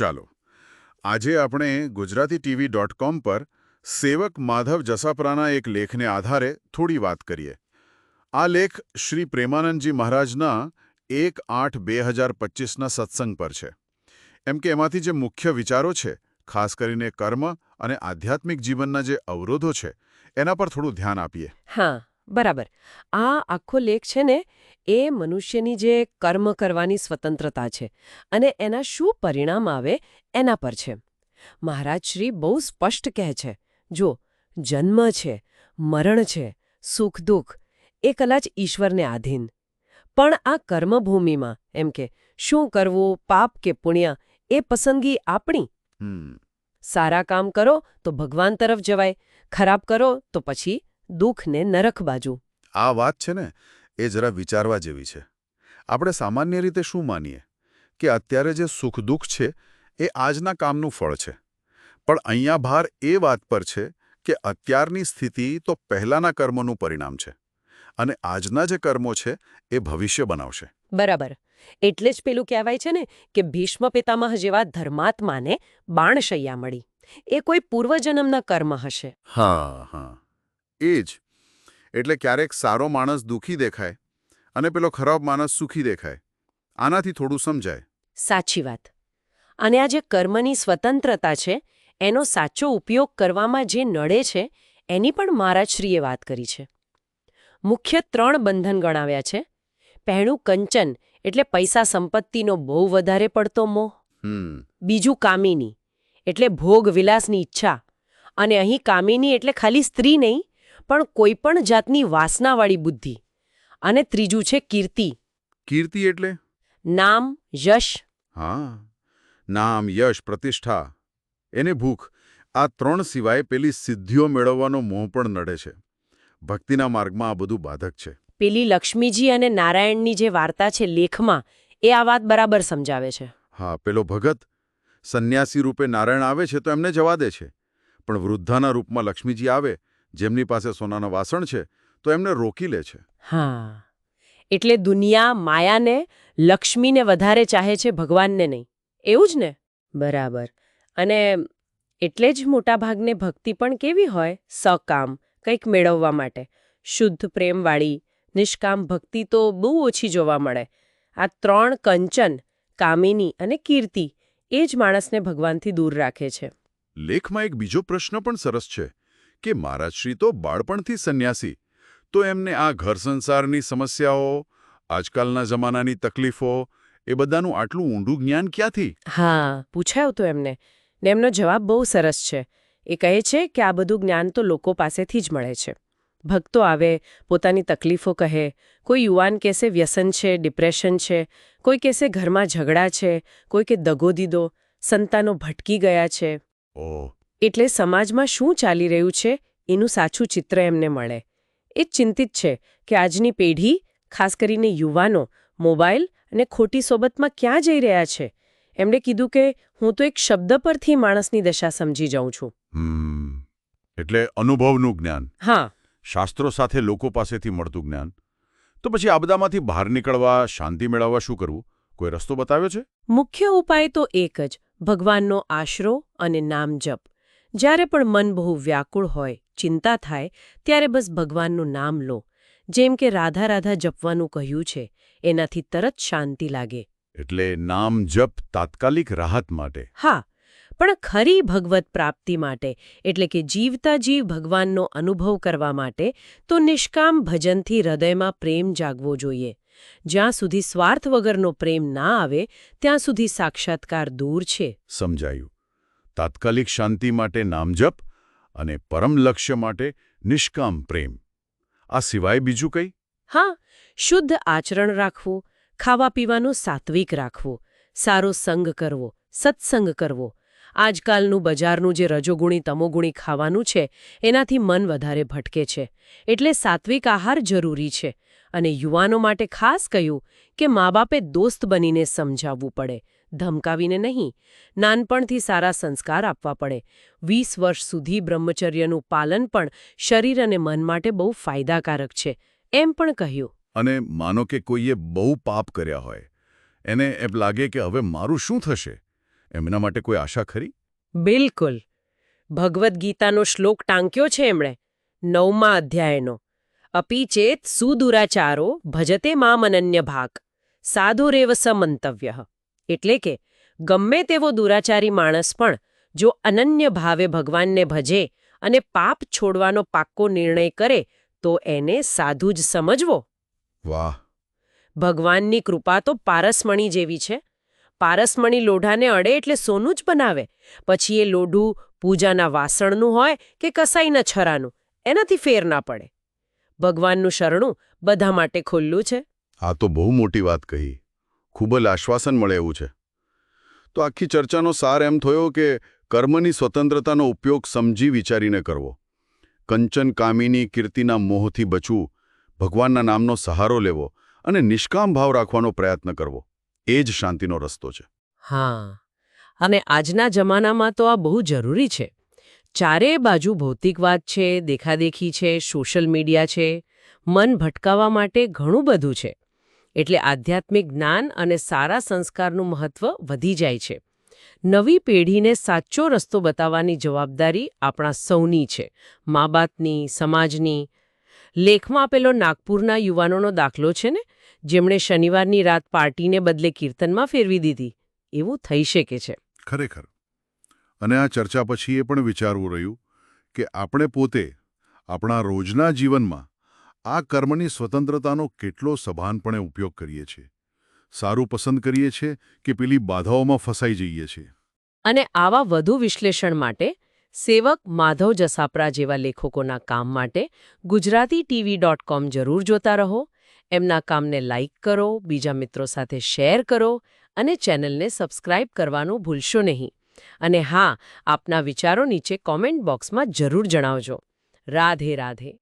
ચાલો. આજે આપણે ગુજરાતી ટીવી ડોટ કોમ પર સેવક માધવ જસાપરાના એક લેખને આધારે થોડી વાત કરીએ. આ લેખ શ્રી પ્રેમાનંદજી મહારાજના એક આઠ બે હજાર પચીસના સત્સંગ પર છે. એમ કે એમાંથી જે મુખ્ય વિચારો છે, ખાસ કરીને કર્મ અને આધ્યાત્મિક જીવનના જે અવરોધો છે, એના પર થોડું ધ્યાન આપીએ. હા. બરાબર. આ આખો લેખ છે ને એ મનુષ્યની જે કર્મ કરવાની સ્વતંત્રતા છે અને એના શું પરિણામ આવે એના પર છે. મહારાજ શ્રી બહુ સ્પષ્ટ કહે છે જો જન્મ છે મરણ છે સુખ દુઃખ એ કદાચ ઈશ્વરને આધીન. પણ આ કર્મભૂમિમાં એમ કે શું કરવું પાપ કે પુણ્ય એ પસંદગી આપણી? સારા કામ કરો તો ભગવાન તરફ જવાય ખરાબ કરો તો પછી દુઃખ ને નરક બાજુ. આ વાત છે ને એ જરા વિચારવા જેવી છે. આપણે સામાન્ય રીતે શું માનીએ? કે અત્યારે જે સુખ દુઃખ છે એ આજના કામનું ફળ છે. પણ અહીંયા ભાર એ વાત પર છે કે અત્યારની સ્થિતિ તો પહેલાંના કર્મોનું પરિણામ છે. અને આજના જે કર્મો છે એ ભવિષ્ય બનાવશે. બરાબર. એટલે જ પેલું કહેવાય છે ને કે ભીષ્મ પિતામહ જેવા ધર્માત્માને બાણશૈયા મળી. એ કોઈ પૂર્વજન્મના કર્મ હશે. હા હા. એ જ. એટલે ક્યારેક સારો માણસ દુઃખી દેખાય અને પેલો ખરાબ માણસ સુખી દેખાય. આનાથી થોડું સમજાય. સાચી વાત. અને આ જે કર્મની સ્વતંત્રતા છે એનો સાચો ઉપયોગ કરવામાં જે નડે છે એની પણ મહારાજશ્રીએ વાત કરી છે. મુખ્ય ત્રણ બંધન ગણાવ્યા છે. પહેલું કંચન એટલે પૈસા સંપત્તિનો બહુ વધારે પડતો મોહ. બીજું કામિની એટલે ભોગ વિલાસની ઈચ્છા. અને અહીં કામિની એટલે ખાલી સ્ત્રી નહીં પણ કોઈ પણ જાતની વાસનાવાળી બુદ્ધિ. અને ત્રીજું છે કીર્તિ. કીર્તિ એટલે? નામ યશ. હા. નામ યશ પ્રતિષ્ઠા. એને ભૂખ. આ ત્રણ સિવાય પેલી સિદ્ધિઓ મેળવવાનો મોહ પણ નડે છે. ભક્તિના માર્ગમાં આ બધું બાધક છે. પેલી લક્ષ્મીજી અને નારાયણની જે વાર્તા છે લેખમાં એ આ વાત બરાબર સમજાવે છે. હા પેલો ભગત સંન્યાસી રૂપે નારાયણ આવે છે તો એમને જવા દે છે. પણ વૃદ્ધાના રૂપમાં લક્ષ્મીજી આવે જેમની પાસે સોનાના વાસણ છે તો એમને રોકી લે છે. હા. એટલે દુનિયા માયાને લક્ષ્મીને વધારે ચાહે છે ભગવાનને નહીં. એવું જ ને? બરાબર. અને એટલે જ મોટાભાગને ભક્તિ પણ કેવી હોય? સકામ કંઈક મેળવવા માટે. શુદ્ધ પ્રેમવાળી નિષ્કામ ભક્તિ તો બહુ ઓછી જોવા મળે. આ ત્રણ કંચન કામિની અને કીર્તિ એ જ માણસને ભગવાનથી દૂર રાખે છે. લેખમાં એક બીજો પ્રશ્ન પણ સરસ છે. કે મહારાજશ્રી તો બાળપણથી સંન્યાસી. તો એમને આ ઘર સંસારની સમસ્યાઓ આજકાલના જમાનાની તકલીફો એ બધાનું આટલું ઊંડું જ્ઞાન ક્યાંથી? હા પૂછાયું તો એમને. ને એમનો જવાબ બહુ સરસ છે. એ કહે છે કે આ બધું જ્ઞાન તો લોકો પાસેથી જ મળે છે. ભક્તો આવે પોતાની તકલીફો કહે કોઈ યુવાન કહેશે વ્યસન છે ડિપ્રેશન છે કોઈ કહેશે ઘરમાં ઝઘડા છે કોઈ કે દગો દીધો સંતાનો ભટકી ગયા છે. ઓહ એટલે સમાજમાં શું ચાલી રહ્યું છે એનું સાચું ચિત્ર એમને મળે. એ ચિંતિત છે કે આજની પેઢી ખાસ કરીને યુવાનો મોબાઈલ અને ખોટી સોબતમાં ક્યાં જઈ રહ્યા છે? એમણે કીધું કે હું તો એક શબ્દ પરથી માણસની દશા સમજી જાઉં છું. એટલે અનુભવનું જ્ઞાન. હા. શાસ્ત્રો સાથે લોકો પાસેથી મળતું જ્ઞાન. તો પછી આ બધામાંથી બહાર નીકળવા શાંતિ મેળવવા શું કરવું? કોઈ રસ્તો બતાવ્યો છે? મુખ્ય ઉપાય તો એક જ ભગવાનનો આશરો અને નામ જપ. જ્યારે પણ મન બહુ વ્યાકુળ હોય ચિંતા થાય ત્યારે બસ ભગવાનનું નામ લો. જેમ કે રાધા રાધા જપવાનું કહ્યું છે એનાથી તરત શાંતિ લાગે. એટલે નામ જપ તાત્કાલિક રાહત માટે. હા પણ ખરી ભગવત પ્રાપ્તિ માટે એટલે કે જીવતા જીવ ભગવાનનો અનુભવ કરવા માટે તો નિષ્કામ ભજનથી હૃદયમાં પ્રેમ જાગવો જોઈએ. જ્યાં સુધી સ્વાર્થ વગરનો પ્રેમ ના આવે ત્યાં સુધી સાક્ષાત્કાર દૂર છે. સમજાયું. તાત્કાલિક શાંતિ માટે નામજપ અને પરમ લક્ષ્ય માટે નિષ્કામ પ્રેમ. આ સિવાય બીજું કંઈ? હા, શુદ્ધ આચરણ રાખવું, ખાવા પીવાનું સાત્વિક રાખવું, સારો સંગ કરવો, સત્સંગ કરવો. આજકાલનું બજારનું જે રજોગુણી તમોગુણી ખાવાનું છે, એનાથી મન વધારે ભટકે છે. એટલે સાત્વિક આહાર જરૂરી છે. અને યુવાનો માટે ખાસ કહ્યું કે મા બાપે દોસ્ત બનીને સમજાવવું પડે ધમકાવીને નહીં નાનપણથી સારા સંસ્કાર આપવા પડે. વીસ વર્ષ સુધી બ્રહ્મચર્યનું પાલન પણ શરીર અને મન માટે બહુ ફાયદાકારક છે એમ પણ કહ્યું. અને માનો કે કોઈએ બહુ પાપ કર્યા હોય એને એમ લાગે કે હવે મારું શું થશે? એમના માટે કોઈ આશા ખરી? બિલકુલ. ભગવદ્ ગીતાનો શ્લોક ટાંક્યો છે એમણે નવમા અધ્યાયનો. અપી ચેત સુદુરાચારો ભજતે મામનન્ય ભાગ સાધુરેવ સમંતવ્ય એટલે કે ગમે તેવો દુરાચારી માણસ પણ જો અનન્ય ભાવે ભગવાનને ભજે અને પાપ છોડવાનો પાક્કો નિર્ણય કરે તો એને સાધુ જ સમજવો વાહ ભગવાનની કૃપા તો પારસમણી જેવી છે પારસમણી લોઢાને અડે એટલે સોનું જ બનાવે પછી એ લોઢું પૂજાના વાસણનું હોય કે કસાઈના છરાનું એનાથી ફેર ના પડે ભગવાનનું શરણું બધા માટે ખુલ્લું છે? આ તો બહુ મોટી વાત કહી. ખૂબ જ આશ્વાસન મળે એવું છે. તો આખી ચર્ચાનો સાર એમ થયો કે કર્મની સ્વતંત્રતાનો ઉપયોગ સમજી વિચારીને કરવો. કંચન કામીની કીર્તિના મોહથી બચવું ભગવાનના નામનો સહારો લેવો અને નિષ્કામ ભાવ રાખવાનો પ્રયત્ન કરવો. એ જ શાંતિનો રસ્તો છે. હા. અને આજના જમાનામાં તો આ બહુ જરૂરી છે. ચારે બાજુ ભૌતિકવાદ છે, દેખાદેખી છે, સોશિયલ મીડિયા છે, મન ભટકાવવા માટે ઘણું બધું છે. એટલે આધ્યાત્મિક જ્ઞાન અને સારા સંસ્કારનું મહત્વ વધી જાય છે. નવી પેઢીને સાચો રસ્તો બતાવવાની જવાબદારી આપણા સૌની છે. મા બાપની સમાજની. લેખમાં આપેલો નાગપુરના યુવાનોનો દાખલો છે ને? જેમણે શનિવારની રાત પાર્ટીને બદલે કીર્તનમાં ફેરવી દીધી. એવું થઈ શકે છે. ખરેખર. અને આ ચર્ચા પછી એ પણ વિચારવું રહ્યું કે આપણે પોતે આપણા રોજના જીવનમાં આ કર્મની સ્વતંત્રતાનો કેટલો સભાનપણે ઉપયોગ કરીએ છીએ. સારું પસંદ કરીએ છીએ કે પેલી બાધાઓમાં ફસાઈ જઈએ છીએ. અને આવા વધુ વિશ્લેષણ માટે સેવક માધવ જસાપરા જેવા લેખકોના કામ માટે ગુજરાતી ટીવી ડોટ કોમ જરૂર જોતા રહો. એમના કામને લાઇક કરો, બીજા મિત્રો સાથે શેર કરો અને ચેનલને સબસ્ક્રાઇબ કરવાનું ભૂલશો નહીં. અને હા આપના વિચારો નીચે કોમેન્ટ બોક્સમાં જરૂર જણાવજો. રાધે રાધે.